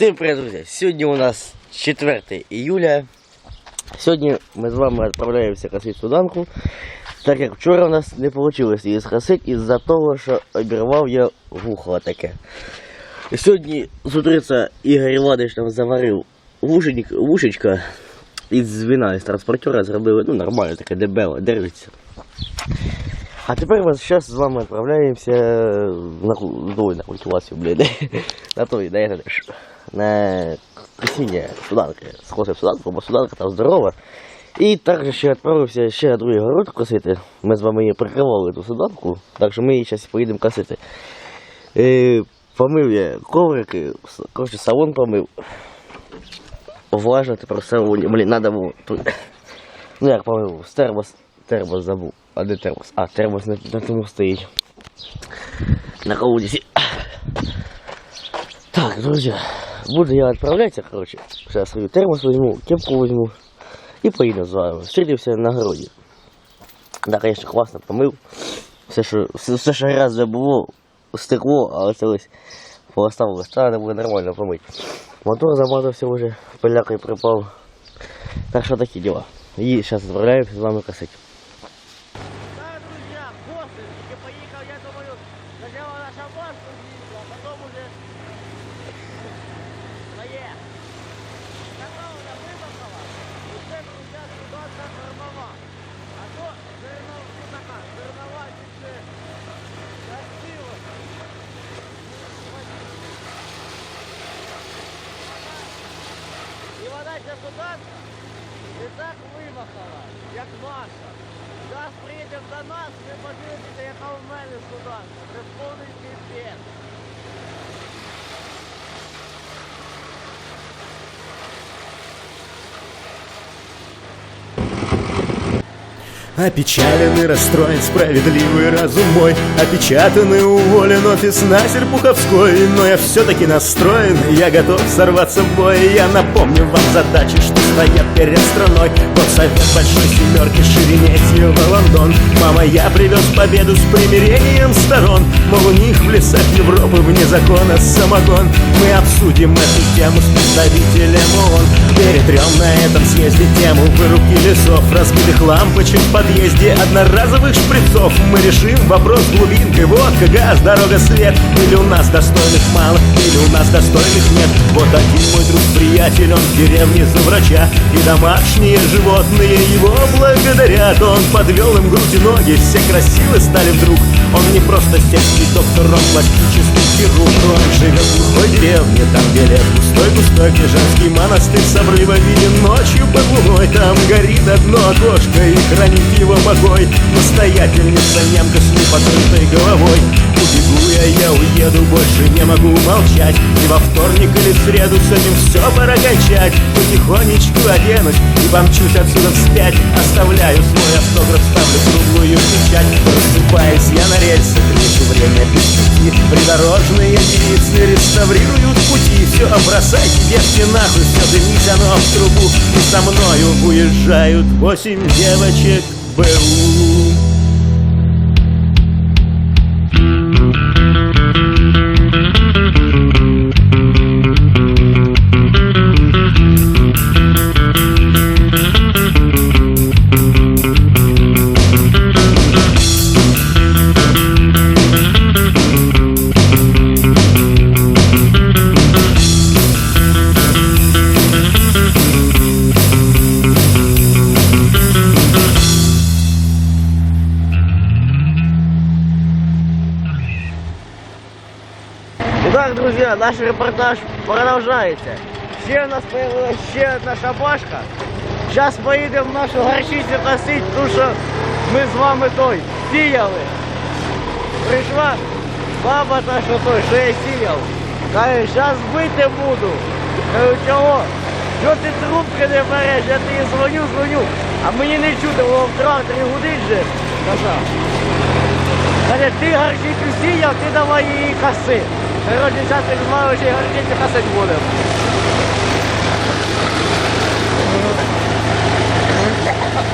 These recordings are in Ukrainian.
Всім привіт, друзі! Сьогодні у нас 4 июля. Сьогодні ми з вами відправляємося косити суданку, так як вчора у нас не вийшло її скосити із-за того, що обірвав я вухо таке. Сьогодні з утреца Ігор Іванович нам заварив вушечка із вина із транспортера зробили ну, нормально таке дебеле, держиться. А тепер ми зараз з вами відправляємося на, ку- ой, на культивацію, блін. На той, на, этот, на косіння суданки. Скосив суданку, бо суданка там здорова. І також ще відправився ще на другий город косити. Ми з вами її прикривали ту суданку, так що ми її зараз поїдемо косити. Е, помив я коврики, коротше, салон помив. Влажно тепер все, блін, надо було. Ну як помив, термос, термос забув. А де термос? А, термос на, на тому стоїть. На колодязі. Так, друзі, буду я відправлятися, коротше. Зараз свою термос візьму, кепку візьму і поїду з вами. Встретився на городі. Да, звісно, класно помив. Все, що, все, що раз вже було, стекло, але це ось поставилось. Треба буде нормально помити. Мотор замазався вже, пилякою припав. Так що такі діла. І зараз відправляємося з вами косити. І туди і так вимахала, як наша. Зараз приїдемо до нас, ви подивитеся, яка в мене суданка. Це повний піпець. Опечален и расстроен справедливый разум мой Опечатан и уволен офис на Серпуховской Но я все-таки настроен, я готов сорваться в бой. Я напомню вам задачи, что стоят перед страной. Под совет большой семерки Шереметьево, Лондон. Мама, я привез победу с примирением сторон Мол, у них в лесах Европы вне закона самогон. Мы обсудим эту тему с представителем ООН. Перетрем на этом съезде тему вырубки лесов. Разбитых лампочек в подъезде одноразовых шприцов. Мы решим вопрос глубинкой. Водка, газ, дорога, свет. Или у нас достойных мало, или у нас достойных нет. Вот один мой друг, приятель, он в деревне за врача. И домашние животные его благодарят. Он подвел им грудь и ноги, все красивы стали вдруг. Он не просто сельский доктор, он пластический хирург Он живет в глухой деревне, там где лес густой-густой Где женский монастырь с обрыва виден ночью под луной Там горит одно окошко и хранит его покой Настоятельница немка с непокрытой головой Убегу я, я уеду, больше не могу молчать. И во вторник или среду с этим все пора кончать Потихонечку оденусь и помчусь отсюда вспять. Оставляю свой автограф, ставлю круглую печать. Просыпаюсь я на рельсы, кричу время без пути Придорожные девицы реставрируют пути. Все, бросайте, девки, нахуй, все дымить оно в трубу. И со мною уезжают восемь девочек БУ наш репортаж продолжается. Ще у нас появилась ще одна шабашка. Зараз поїдемо в нашу горчицю косити, тому що ми з вами той сіяли. Прийшла баба та, що той, що я сіяв. Каже, зараз бити буду. Кажу, чого? Що ти трубки не береш? Я тобі дзвоню, дзвоню. А мені не чути, воно в тракторі гудить же. Каже, ти горчицю сіяв, ти давай її коси. Коротше, зараз як знаю, що горчицю косити будемо. оранжево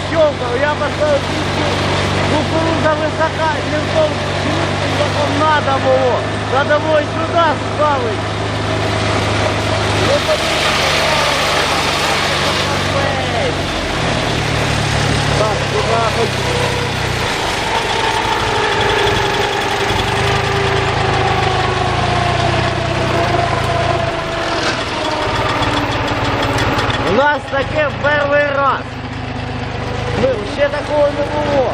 прощелкал, я поставил пищу кукуруза высока, ментом как надо было. Надо было сюда ставить. Вот это- Так, туда хоть У нас таке перший раз. Ще такого не було.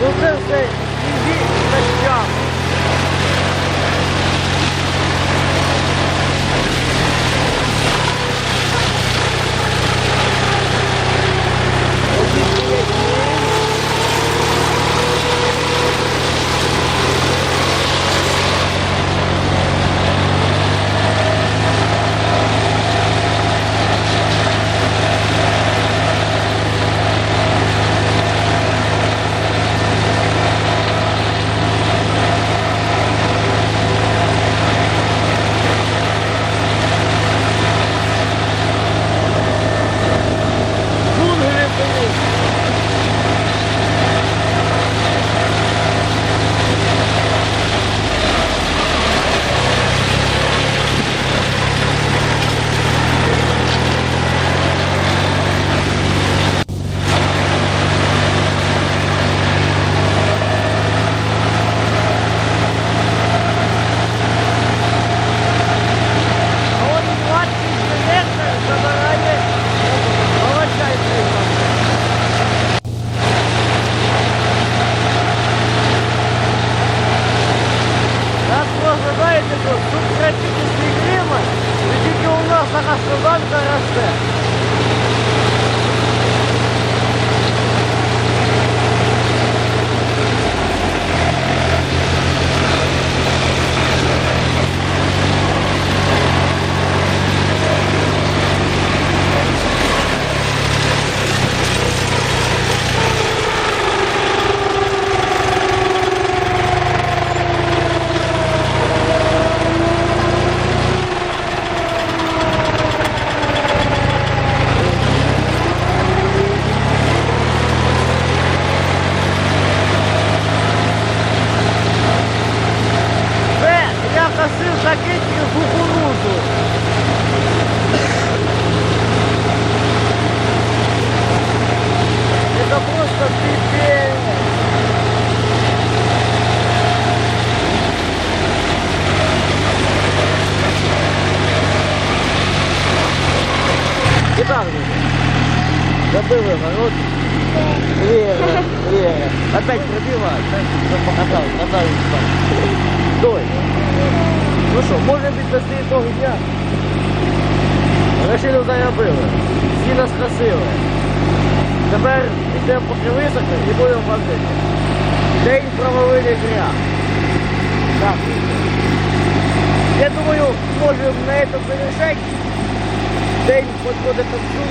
Ну це все іди на Джунглі тільки у нас закидки кукурузу. Это просто пипец. Итак, друзья, забыл народ. Лера, Лера. Опять пробила, так, ну, показал, показал. Стой. Ну що, може підвести ітоги дня? Решили вдаря били. Всі нас красили. Тепер йдемо поки висохне і будемо возити. День правовий грях. Так. Я думаю, можем на этом завершать. День подходит к концу.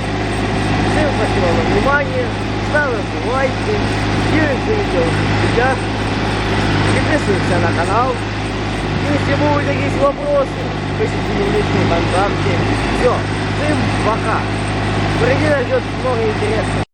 Всем спасибо за внимание. Ставим лайки. Делимся видео в друзьях. Подписываемся на канал. Если будут какие-то вопросы, пишите мне в личном ВКонтакте. Все. Всем пока. Впереди ждет много интересного.